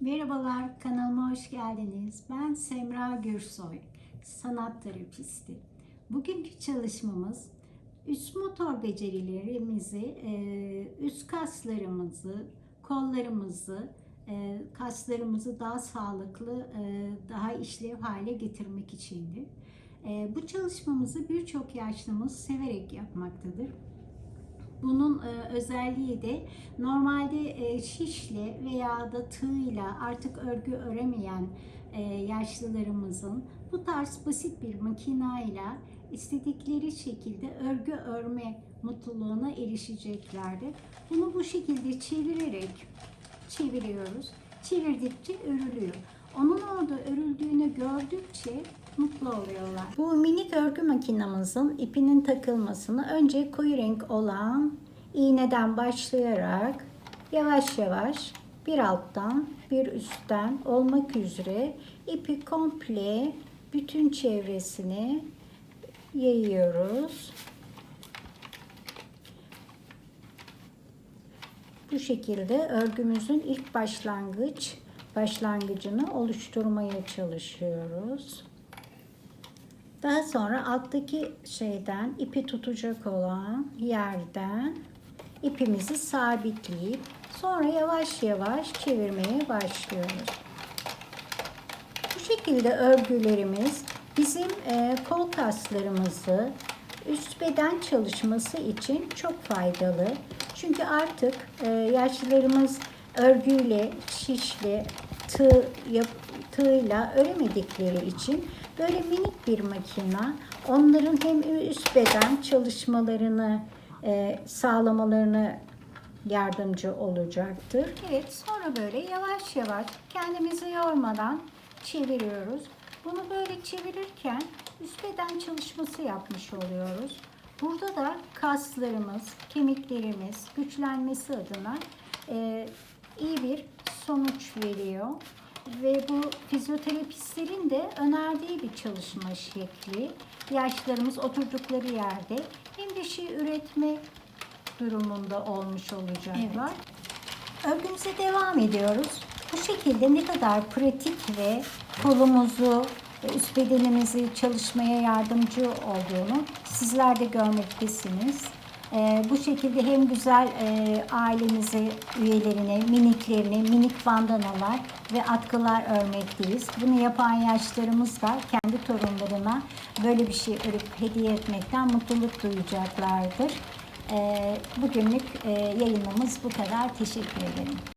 Merhabalar, kanalıma hoş geldiniz. Ben Semra Gürsoy, sanat terapisti. Bugünkü çalışmamız üst motor becerilerimizi, e, üst kaslarımızı, kollarımızı, e, kaslarımızı daha sağlıklı, e, daha işlev hale getirmek içindir. Bu çalışmamızı birçok yaşlımız severek yapmaktadır. Bunun e, özelliği de normalde e, şişle veya da tığla artık örgü öremeyen e, yaşlılarımızın bu tarz basit bir makinayla istedikleri şekilde örgü örme mutluluğuna erişeceklerdir. Bunu bu şekilde çevirerek çeviriyoruz. Çevirdikçe örülüyor. Onun orada örüldüğünü gördükçe mutlu oluyorlar. Bu minik örgü makinamızın ipinin takılmasını önce koyu renk olan iğneden başlayarak yavaş yavaş bir alttan bir üstten olmak üzere ipi komple bütün çevresini yayıyoruz. Bu şekilde örgümüzün ilk başlangıç başlangıcını oluşturmaya çalışıyoruz. Daha sonra alttaki şeyden ipi tutacak olan yerden ipimizi sabitleyip sonra yavaş yavaş çevirmeye başlıyoruz. Bu şekilde örgülerimiz bizim e, kol kaslarımızı üst beden çalışması için çok faydalı. Çünkü artık e, yaşlılarımız örgüyle, şişle, tığ, yap, tığla öremedikleri için böyle minik bir makina onların hem üst beden çalışmalarını e, sağlamalarını yardımcı olacaktır. Evet sonra böyle yavaş yavaş kendimizi yormadan çeviriyoruz. Bunu böyle çevirirken üst beden çalışması yapmış oluyoruz. Burada da kaslarımız, kemiklerimiz güçlenmesi adına e, iyi bir sonuç veriyor. Ve bu fizyoterapistlerin de önerdiği bir çalışma şekli. Yaşlarımız oturdukları yerde hem bir şey üretme durumunda olmuş olacaklar. Örgümüze devam ediyoruz. Bu şekilde ne kadar pratik ve kolumuzu üst bedenimizi çalışmaya yardımcı olduğunu sizler de görmektesiniz. Ee, bu şekilde hem güzel e, ailemize, üyelerine, miniklerine, minik bandanalar ve atkılar örmekteyiz. Bunu yapan yaşlarımız da kendi torunlarına böyle bir şey örüp hediye etmekten mutluluk duyacaklardır. Ee, bugünlük e, yayınımız bu kadar. Teşekkür ederim.